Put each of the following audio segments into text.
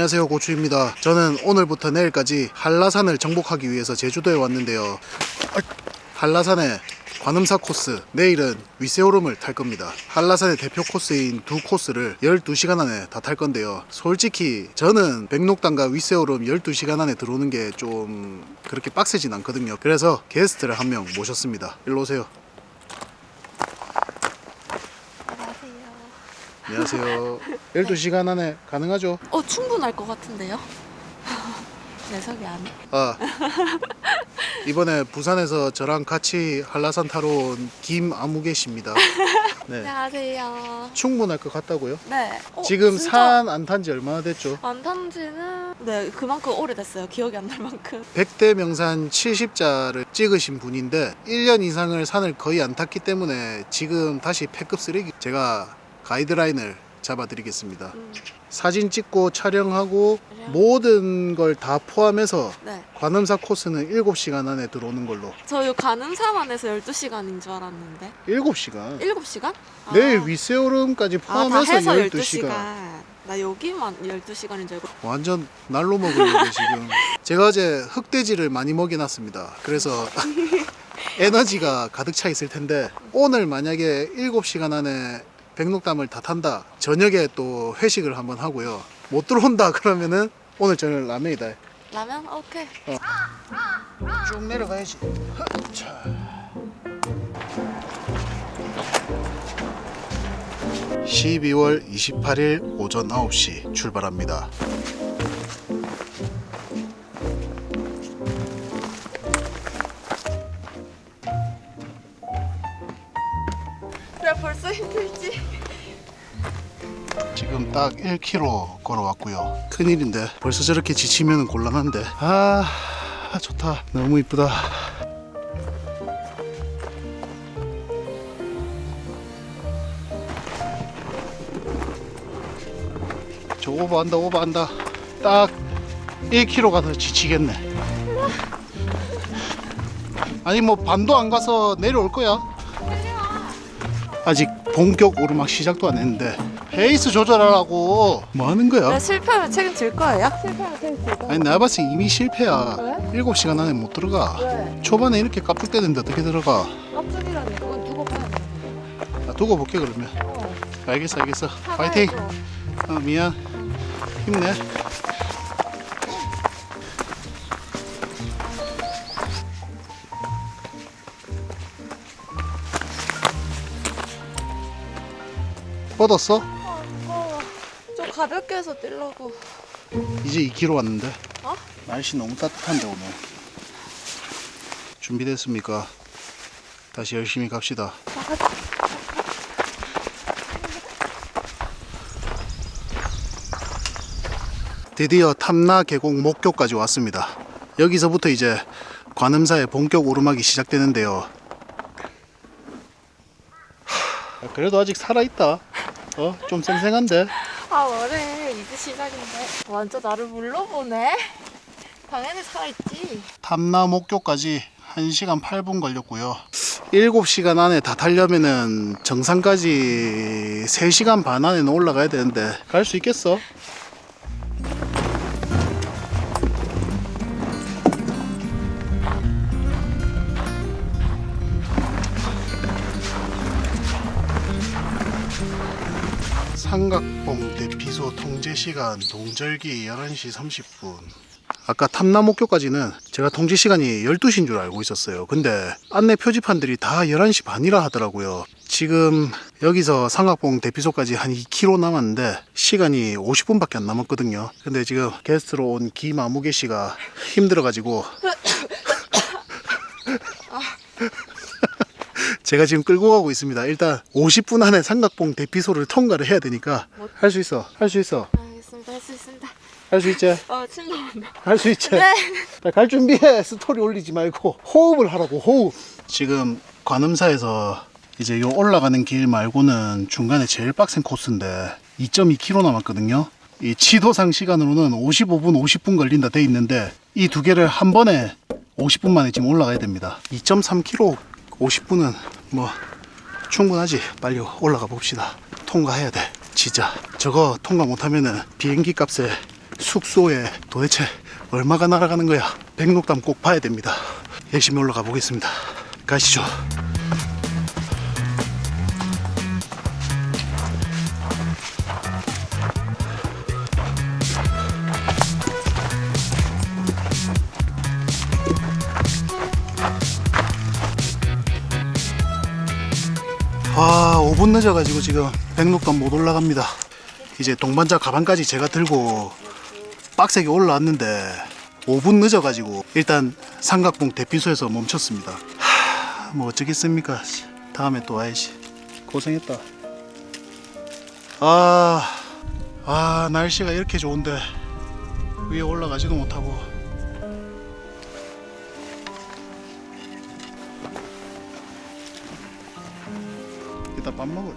안녕하세요 고추입니다. 저는 오늘부터 내일까지 한라산을 정복하기 위해서 제주도에 왔는데요. 아, 한라산에 관음사 코스 내일은 위세오름을 탈 겁니다. 한라산의 대표 코스인 두 코스를 12시간 안에 다 탈 건데요. 솔직히 저는 백록당과 위세오름 12시간 안에 들어오는 게 좀 그렇게 빡세진 않거든요. 그래서 게스트를 한 명 모셨습니다. 일로 오세요 안녕하세요. 안녕하세요 12시간 안에 가능하죠? 어 충분할 것 같은데요? 내석이 안 해. 아 이번에 부산에서 저랑 같이 한라산 타러 온 김아무개 씨입니다. 네 안녕하세요. 충분할 것 같다고요? 네. 어, 지금 진짜 산 안 탄 지 얼마나 됐죠? 안 탄지는 네 그만큼 오래됐어요. 기억이 안 날 만큼. 100대 명산 70자를 찍으신 분인데 1년 이상을 산을 거의 안 탔기 때문에 지금 다시 패급 쓰레기 제가 가이드라인을 잡아드리겠습니다. 음, 사진 찍고 촬영하고 그래요? 모든 걸 다 포함해서 네. 관음사 코스는 7시간 안에 들어오는 걸로 저요 가는 사만에서 12시간인 줄 알았는데 7시간 7시간? 내일 위세오름까지 아, 다 포함해서 해서 12시간. 12시간. 나 여기만 12시간인 줄 알고. 완전 날로 먹으려고 지금. 제가 어제 흑돼지를 많이 먹여놨습니다. 그래서 에너지가 가득 차 있을 텐데 오늘 만약에 7시간 안에 백록담을 다 탄다. 저녁에 또 회식을 한번 하고요. 못 들어온다 그러면은 오늘 저녁 라면이다. 라면? 오케이. 쭉 내려가야지. 자. 12월 28일 오전 9시 출발합니다. 딱 1km 걸어왔고요. 큰일인데 벌써 저렇게 지치면 곤란한데. 아 좋다. 너무 이쁘다. 저 오버한다 오버한다. 딱 1km 가서 지치겠네. 아니 뭐 반도 안 가서 내려올 거야. 아직 본격 오르막 시작도 안 했는데 페이스 조절하라고 뭐 하는 거야? 네, 실패하면 책임질 거예요? 실패하면 책임질 거예요? 아니 내가 봤을 때 이미 실패야 왜? 7시간 안에 못 들어가 왜? 초반에 이렇게 깝죽대는데 어떻게 들어가 깜짝이라니 그건 두고 봐야 돼. 아, 두고 볼게 그러면 어. 알겠어 알겠어 파이팅 사과해줘. 어, 미안 힘내 뻗었어? 가볍게 해서 뛰려고. 이제 2km 왔는데 어? 날씨 너무 따뜻한데 오늘 준비됐습니까? 다시 열심히 갑시다 드디어 탐나 계곡 목교까지 왔습니다 여기서부터 이제 관음사의 본격 오르막이 시작되는데요 하, 그래도 아직 살아있다 어? 좀 쌩쌩한데 아 뭐래 이제 시작인데. 완전 나를 물러보네. 당연히 살아있지. 탐나 목교까지 1시간 8분 걸렸고요. 7시간 안에 다 타려면은 정상까지 3시간 반 안에는 올라가야 되는데 갈 수 있겠어? 삼각봉 대피소 통제 시간 동절기 11시 30분. 아까 탐나목교까지는 제가 통제 시간이 12시인 줄 알고 있었어요. 근데 안내 표지판들이 다 11시 반이라 하더라고요. 지금 여기서 상각봉 대피소까지 한 2km 남았는데 시간이 50분밖에 안 남았거든요. 근데 지금 게스트로 온 김아무개 씨가 힘들어가지고 제가 지금 끌고 가고 있습니다. 일단 50분 안에 삼각봉 대피소를 통과를 해야 되니까 할 수 있어. 할 수 있어. 알겠습니다. 할 수 있습니다. 할 수 있지. 아, 침 나온다. 할 수 있지. 네. 자, 갈 준비해. 스토리 올리지 말고 호흡을 하라고 호흡. 지금 관음사에서 이제 요 올라가는 길 말고는 중간에 제일 빡센 코스인데 2.2km 남았거든요. 이 지도상 시간으로는 55분, 50분 걸린다 돼 있는데 이 두 개를 한 번에 50분 만에 지금 올라가야 됩니다. 2.3km 50분은 뭐 충분하지. 빨리 올라가 봅시다. 통과해야 돼. 진짜 저거 통과 못하면은 비행기 값에 숙소에 도대체 얼마가 날아가는 거야? 백록담 꼭 봐야 됩니다. 열심히 올라가 보겠습니다. 가시죠. 아 5분 늦어가지고 지금 백록담 못 올라갑니다. 이제 동반자 가방까지 제가 들고 빡세게 올라왔는데 5분 늦어가지고 일단 삼각봉 대피소에서 멈췄습니다. 하, 뭐 어쩌겠습니까? 다음에 또 와야지. 고생했다. 아, 아 날씨가 이렇게 좋은데 위에 올라가지도 못하고 밥 먹으라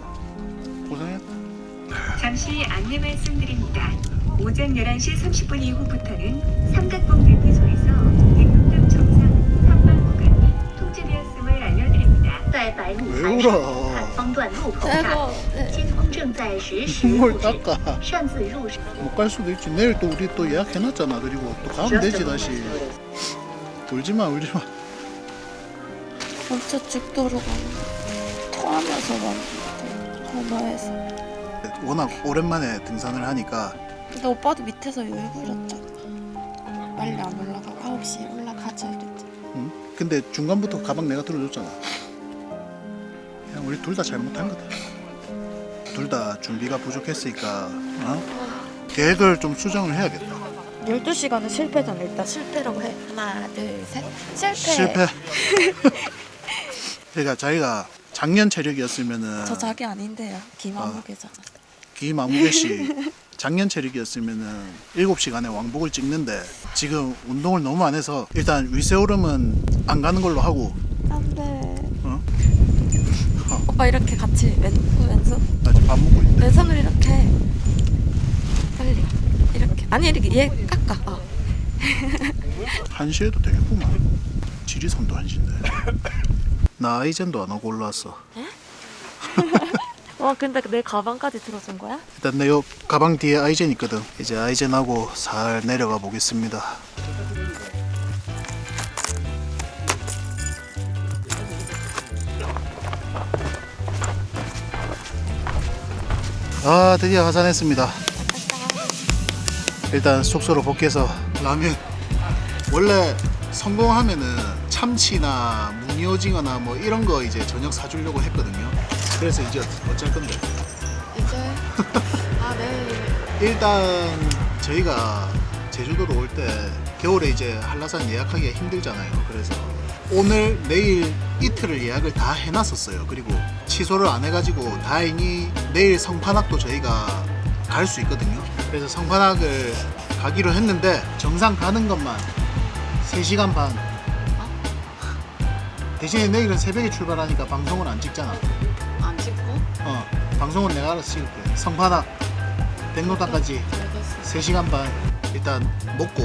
고생했다 잠시 안내 말씀드립니다. 오전 11시 30분 이후부터는 삼각봉 대피소에서 백록담 정상 탑방 구간이 통제되었음을 알려드립니다. 在白鹿 왜 山 울어 反方段路口站， 제가 네. 监控正在实时 뭘 布置， 닦아 擅自入室。 못 갈 수도 있지 내일 또 우리 또 예약해놨잖아 그리고 또 가면 되지 다시 울지마 울지마 전체 죽도록 토 하면서 왔는데 전화해서. 워낙 오랜만에 등산을 하니까 근데 오빠도 밑에서 열 부렸잖아. 빨리 안 올라가고 9시에 올라가자 이랬지. 응? 근데 중간부터 가방 내가 들어줬잖아. 그냥 우리 둘 다 잘못한 거다. 둘 다 준비가 부족했으니까 어? 계획을 좀 수정을 해야겠다. 12시간은 실패잖아. 일단 실패라고 해. 하나 둘셋. 실패. 실패. 그러니까 자기가 작년 체력이었으면은 저 자기 아닌데요. 김아무개잖아 김아무개 씨 작년 체력이었으면은 7시간에 왕복을 찍는데 지금 운동을 너무 안 해서 일단 위세오름은 안 가는 걸로 하고. 안 돼. 어? 오빠 이렇게 같이 왼, 왼손? 나 지금 밥 먹고 있는데 왼손을 이렇게 빨리. 이렇게. 아니 이렇게 얘 깎아. 어. 한시에도 되겠구만. 지리산도 한시인데 나 아이젠도 안 하고 올라왔어. 와 근데 내 가방까지 들어준 거야? 일단 내요 가방 뒤에 아이젠 있거든. 이제 아이젠하고 살 내려가 보겠습니다. 아 드디어 하산했습니다. 일단 숙소로 복귀해서 라면. 원래 성공하면은 참치나 무늬오징어나 뭐 이런 거 이제 저녁 사주려고 했거든요 그래서 이제 어쩔 건데 이제 아 내일 일단 저희가 제주도로 올 때 겨울에 이제 한라산 예약하기가 힘들잖아요. 그래서 오늘 내일 이틀을 예약을 다 해놨었어요. 그리고 취소를 안 해가지고 다행히 내일 성판악도 저희가 갈 수 있거든요. 그래서 성판악을 가기로 했는데 정상 가는 것만 3시간 반. 대신에 내일은 새벽에 출발하니까 방송은 안 찍잖아. 안 찍고? 어, 방송은 내가 알아서 찍을게. 성판악 백로당까지 알겠어. 3시간 반 일단 먹고.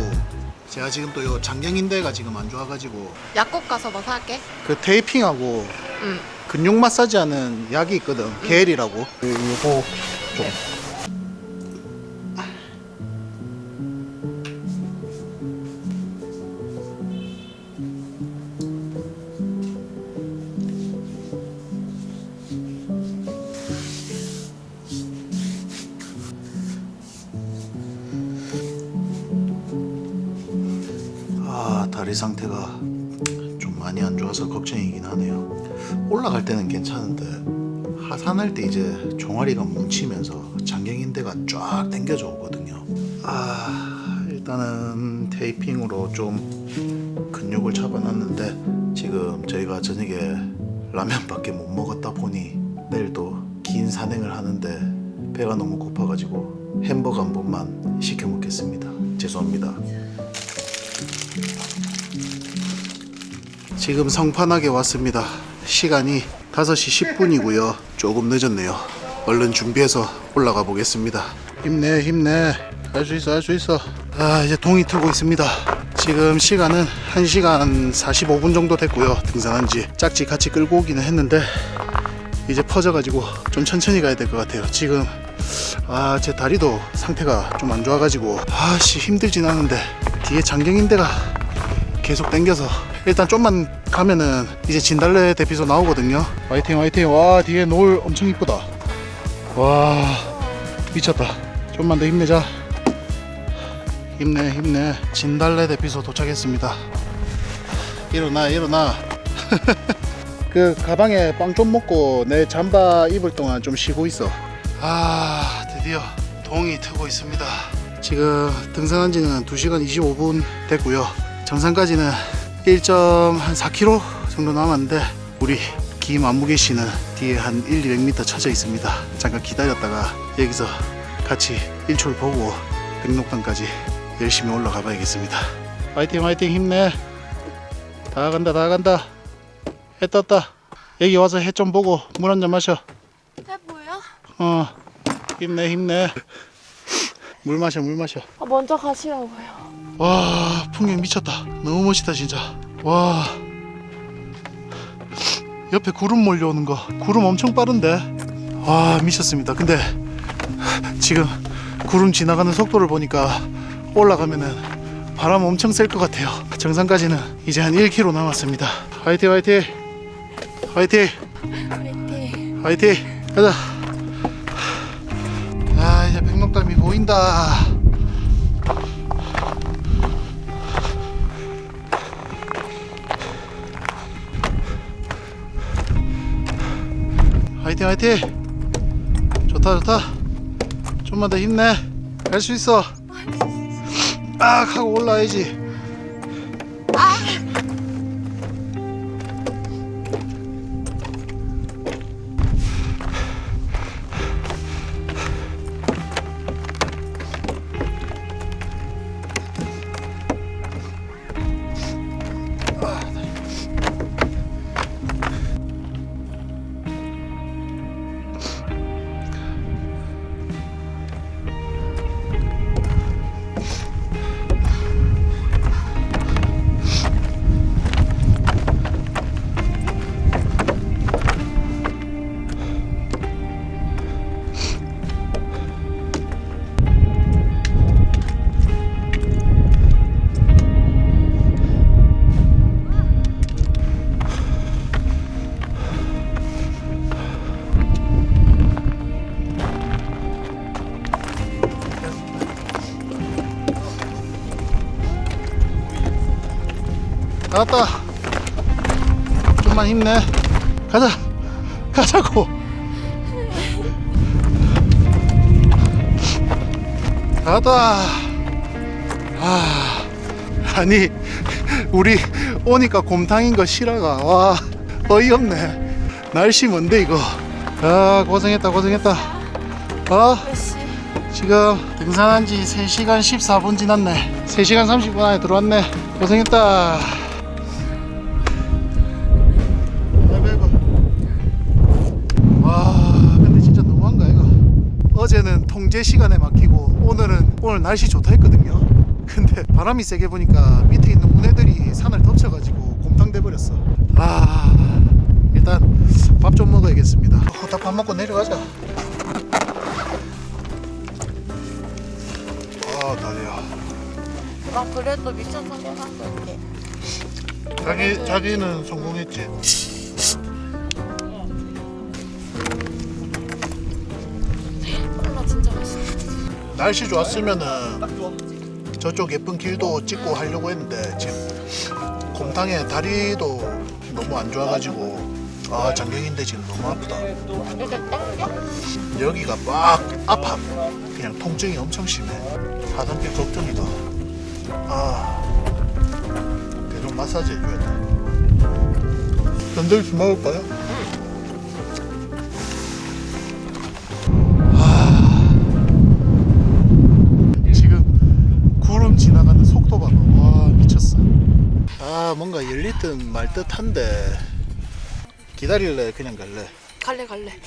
제가 지금 또 요 장경인대가 지금 안 좋아가지고 약국 가서 뭐 살게? 그 테이핑하고 응. 근육 마사지 하는 약이 있거든. 게일이라고. 요거 좀 다리 상태가 좀 많이 안 좋아서 걱정이긴 하네요. 올라갈 때는 괜찮은데 하산할 때 이제 종아리가 뭉치면서 장경인대가 쫙 당겨져 오거든요. 아 일단은 테이핑으로 좀 근육을 잡아놨는데 지금 저희가 저녁에 라면밖에 못 먹었다 보니 내일 또 긴 산행을 하는데 배가 너무 고파가지고 햄버거 한 번만 시켜 먹겠습니다. 죄송합니다. 지금 성판하게 왔습니다. 시간이 5시 10분이고요. 조금 늦었네요. 얼른 준비해서 올라가 보겠습니다. 힘내, 힘내. 할 수 있어, 할 수 있어. 아, 이제 동이 트고 있습니다. 지금 시간은 1시간 45분 정도 됐고요. 등산한 지 짝지 같이 끌고 오기는 했는데 이제 퍼져가지고 좀 천천히 가야 될 것 같아요. 지금 아 제 다리도 상태가 좀 안 좋아가지고 아씨 힘들진 않은데 뒤에 장경인대가 계속 땡겨서 일단 좀만 가면은 이제 진달래 대피소 나오거든요. 화이팅 화이팅. 와 뒤에 노을 엄청 이쁘다. 와 미쳤다. 좀만 더 힘내자. 힘내 힘내. 진달래 대피소 도착했습니다. 일어나 일어나. 그 가방에 빵 좀 먹고 내 잠바 입을 동안 좀 쉬고 있어. 아 드디어 동이 트고 있습니다. 지금 등산한 지는 2시간 25분 됐고요. 정상까지는 1.4km 정도 남았는데 우리 김 안무개 씨는 뒤에 한 1, 200m 쳐져 있습니다. 잠깐 기다렸다가 여기서 같이 일출 보고 백록당까지 열심히 올라가 봐야겠습니다. 화이팅 화이팅 힘내. 다 간다 다 간다. 해 떴다. 여기 와서 해 좀 보고 물 한 잔 마셔. 해 보여? 어 힘내 힘내. 물 마셔 물 마셔. 아, 먼저 가시라고요. 와 풍경 미쳤다. 너무 멋있다 진짜. 와. 옆에 구름 몰려오는 거. 구름 엄청 빠른데? 와 미쳤습니다. 근데 지금 구름 지나가는 속도를 보니까 올라가면은 바람 엄청 셀 것 같아요. 정상까지는 이제 한 1km 남았습니다. 화이팅 화이팅. 화이팅. 화이팅. 가자. 아 이제 백록담이 보인다 화이팅 화이팅. 좋다 좋다. 좀만 더 힘내. 갈 수 있어. 아 하고 올라야지 나왔다. 좀만 힘내. 가자. 가자고. 나왔다. 아 아니 우리 오니까 곰탕인 거 실화가. 와 어이없네. 날씨 뭔데 이거? 아 고생했다 고생했다. 어? 지금 등산한 지 3시간 14분 지났네. 3시간 30분 안에 들어왔네. 고생했다 통제 시간에 막히고 오늘은 오늘 날씨 좋다 했거든요. 근데 바람이 세게 부니까 밑에 있는 문해들이 산을 덮쳐가지고 곰탕 돼 버렸어. 아 일단 밥 좀 먹어야겠습니다. 후딱 밥 먹고 내려가자. 아 다리야. 아 그래도 미션 성공한 거 같아. 자기 자기는 성공했지 날씨 좋았으면은 저쪽 예쁜 길도 찍고 하려고 했는데 지금 곰탕에 다리도 너무 안 좋아가지고 아 장경인데 지금 너무 아프다? 여기가 막 아파 그냥 통증이 엄청 심해 하단길 걱정이다 아 계속 마사지 해줘야 돼 건들지 먹을까요? 아 뭔가 열리듯 말듯한데 기다릴래 그냥 갈래 갈래 갈래.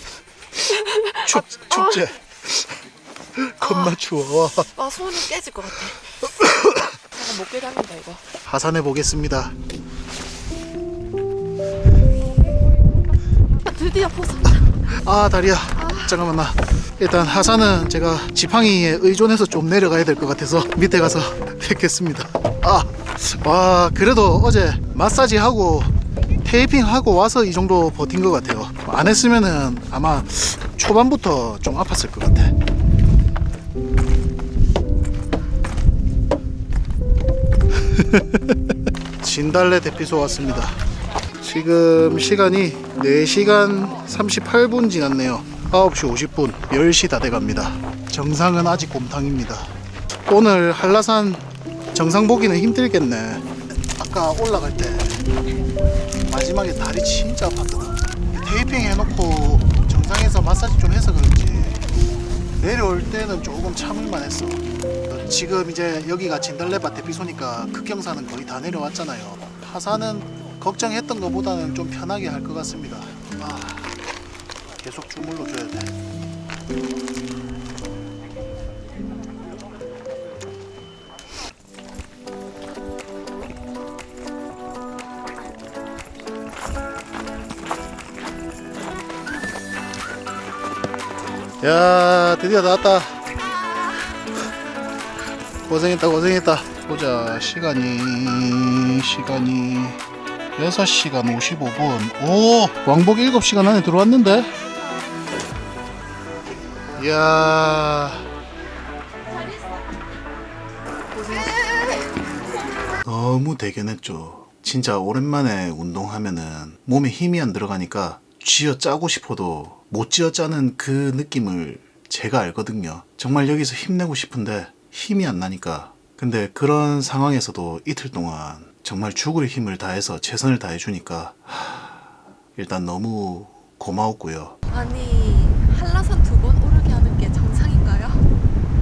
축, 축제 겁나 추워 아 손이 깨질 것 같아. 잠깐 못 깨닫는다 이거. 하산해 보겠습니다 아, 드디어 포상. 아 다리야 잠깐만 나 일단 하산은 제가 지팡이에 의존해서 좀 내려가야 될 것 같아서 밑에 가서 뵙겠습니다. 아, 와 그래도 어제 마사지 하고 테이핑 하고 와서 이 정도 버틴 것 같아요. 안 했으면은 아마 초반부터 좀 아팠을 것 같아. 진달래 대피소 왔습니다. 지금 시간이 4시간 38분 지났네요. 9시 50분, 10시 다 돼갑니다. 정상은 아직 곰탕입니다. 오늘 한라산 정상 보기는 힘들겠네. 아까 올라갈 때 마지막에 다리 진짜 아팠거든. 테이핑 해놓고 정상에서 마사지 좀 해서 그런지 내려올 때는 조금 참을만 했어. 지금 이제 여기가 진달래밭 대피소니까 극경사는 거의 다 내려왔잖아요. 하산은 걱정했던 것보다는 좀 편하게 할 것 같습니다. 아, 계속 주물러 줘야 돼. 야, 드디어 나왔다. 고생했다, 고생했다. 보자, 시간이, 시간이 6시간 55분. 오, 왕복 7시간 안에 들어왔는데? 이야. 너무 대견했죠. 진짜 오랜만에 운동하면은 몸에 힘이 안 들어가니까 쥐어 짜고 싶어도 못 쥐어 짜는 그 느낌을 제가 알거든요. 정말 여기서 힘내고 싶은데 힘이 안 나니까. 근데 그런 상황에서도 이틀 동안 정말 죽을 힘을 다해서 최선을 다해주니까 하, 일단 너무 고마웠고요. 아니 한라산 두